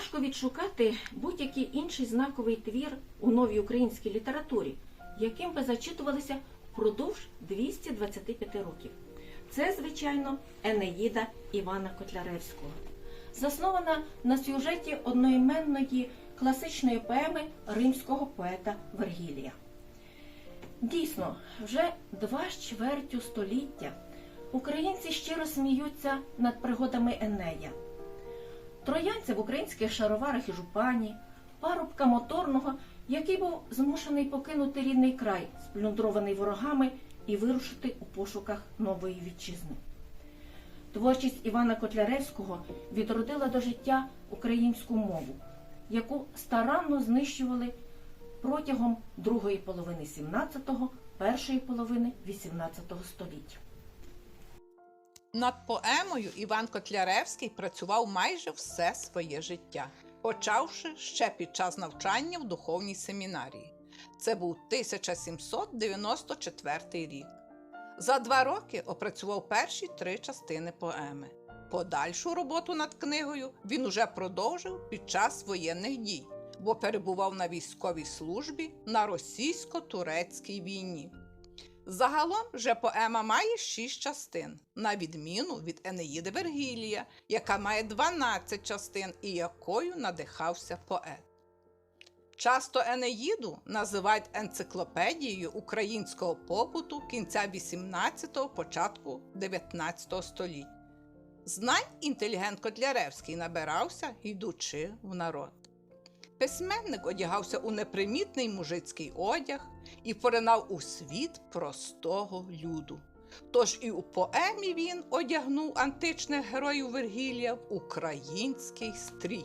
Важко відшукати будь-який інший знаковий твір у новій українській літературі, яким би зачитувалися впродовж 225 років. Це, звичайно, Енеїда Івана Котляревського, заснована на сюжеті одноіменної класичної поеми римського поета Вергілія. Дійсно, вже два з століття українці щиро сміються над пригодами Енея. Троянця в українських шароварах і жупані, парубка моторного, який був змушений покинути рідний край, сплюндрований ворогами, і вирушити у пошуках нової вітчизни. Творчість Івана Котляревського відродила до життя українську мову, яку старанно знищували протягом другої половини 17-го, першої половини 18 століття. Над поемою Іван Котляревський працював майже все своє життя, почавши ще під час навчання в духовній семінарії. Це був 1794 рік. За два роки опрацював перші три частини поеми. Подальшу роботу над книгою він уже продовжив під час воєнних дій, бо перебував на військовій службі на російсько-турецькій війні. Загалом же поема має шість частин, на відміну від Енеїди Вергілія, яка має 12 частин і якою надихався поет. Часто Енеїду називають енциклопедією українського побуту кінця 18-го, початку 19 століть. Знань інтелігент Котляревський набирався, йдучи в народ. Письменник одягався у непримітний мужицький одяг і поринав у світ простого люду. Тож і у поемі він одягнув античних героїв Вергілія в український стрій.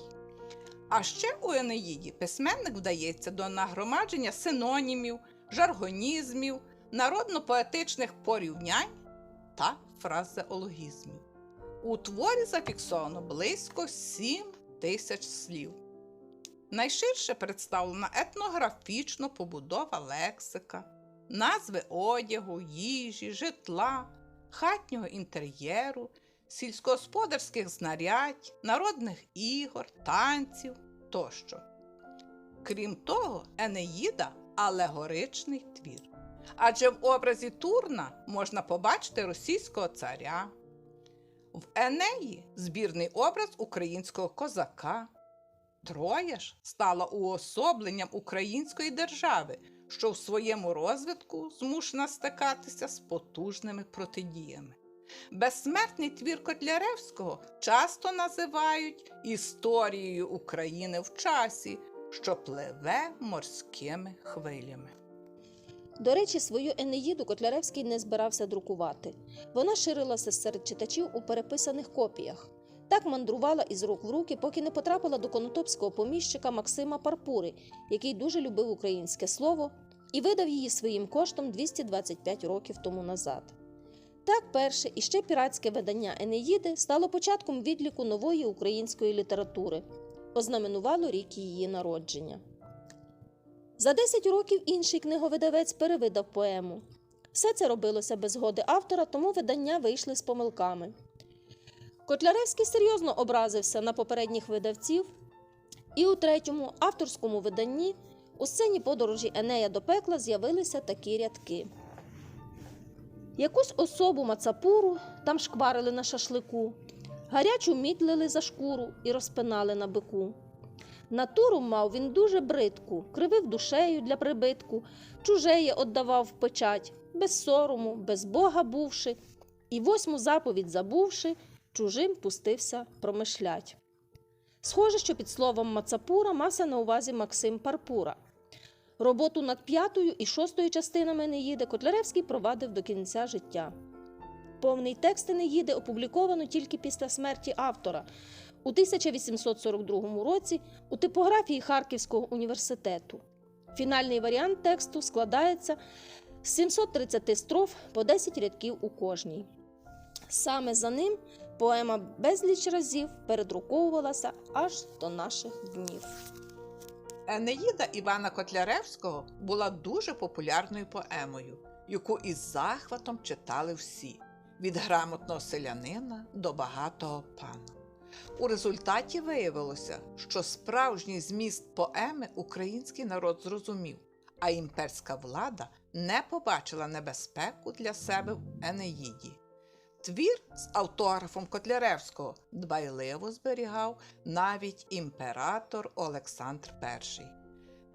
А ще у Енеїді письменник вдається до нагромадження синонімів, жаргонізмів, народно-поетичних порівнянь та фразеологізмів. У творі зафіксовано близько 7 тисяч слів. Найширше представлена етнографічно побудова лексика, назви одягу, їжі, житла, хатнього інтер'єру, сільськогосподарських знарядь, народних ігор, танців тощо. Крім того, Енеїда алегоричний твір. Адже в образі Турна можна побачити російського царя. В Енеї збірний образ українського козака. Троя ж стала уособленням української держави, що в своєму розвитку змушена стикатися з потужними протидіями. Безсмертний твір Котляревського часто називають історією України в часі, що пливе морськими хвилями. До речі, свою Енеїду Котляревський не збирався друкувати. Вона ширилася серед читачів у переписаних копіях. Так мандрувала із рук в руки, поки не потрапила до конотопського поміщика Максима Парпури, який дуже любив українське слово і видав її своїм коштом 225 років тому назад. Так, перше і ще піратське видання Енеїди стало початком відліку нової української літератури, ознаменувало рік її народження. За 10 років інший книговидавець перевидав поему. Все це робилося без згоди автора, тому видання вийшли з помилками. Котляревський серйозно образився на попередніх видавців, і у третьому авторському виданні у сцені подорожі Енея до пекла з'явилися такі рядки. Якусь особу мацапуру там шкварили на шашлику, гарячу мідлили за шкуру і розпинали на бику. Натуру мав він дуже бридку, кривив душею для прибитку, чужеє оддавав в печать, без сорому, без Бога бувши, і восьму заповідь забувши, чужим пустився промишлять. Схоже, що під словом Мацапура мався на увазі Максим Парпура. Роботу над п'ятою і шостою частинами Неїди Котляревський провадив до кінця життя. Повний текст Неїди опубліковано тільки після смерті автора у 1842 році у типографії Харківського університету. Фінальний варіант тексту складається з 730 строф по 10 рядків у кожній. Саме за ним поема безліч разів передруковувалася аж до наших днів. Енеїда Івана Котляревського була дуже популярною поемою, яку із захватом читали всі від грамотного селянина до багатого пана. У результаті виявилося, що справжній зміст поеми український народ зрозумів, а імперська влада не побачила небезпеку для себе в Енеїді. Твір з автографом Котляревського дбайливо зберігав навіть імператор Олександр І.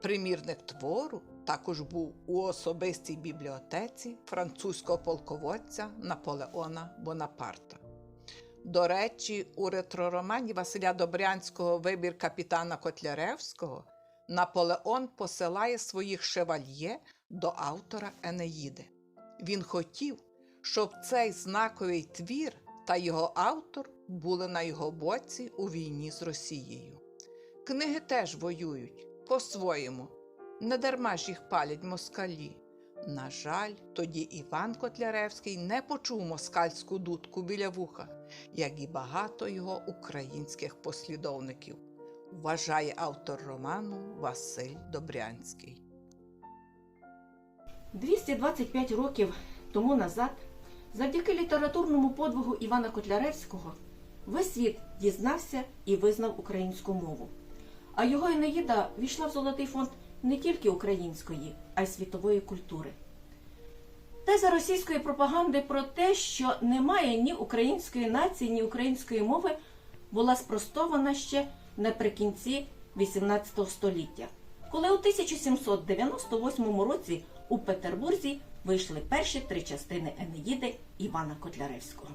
Примірник твору також був у особистій бібліотеці французького полководця Наполеона Бонапарта. До речі, у ретроромані Василя Добрянського Вибір капітана Котляревського Наполеон посилає своїх шевальє до автора Енеїди. Він хотів, щоб цей знаковий твір та його автор були на його боці у війні з Росією. Книги теж воюють по-своєму, не дарма ж їх палять москалі. На жаль, тоді Іван Котляревський не почув москальську дудку біля вуха, як і багато його українських послідовників, вважає автор роману Василь Добрянський. 225 років тому назад, завдяки літературному подвигу Івана Котляревського, весь світ дізнався і визнав українську мову. А його Енеїда війшла в золотий фонд не тільки української, а й світової культури. Теза російської пропаганди про те, що немає ні української нації, ні української мови, була спростована ще наприкінці XVIII століття, коли у 1798 році у Петербурзі вийшли перші три частини Енеїди Івана Котляревського.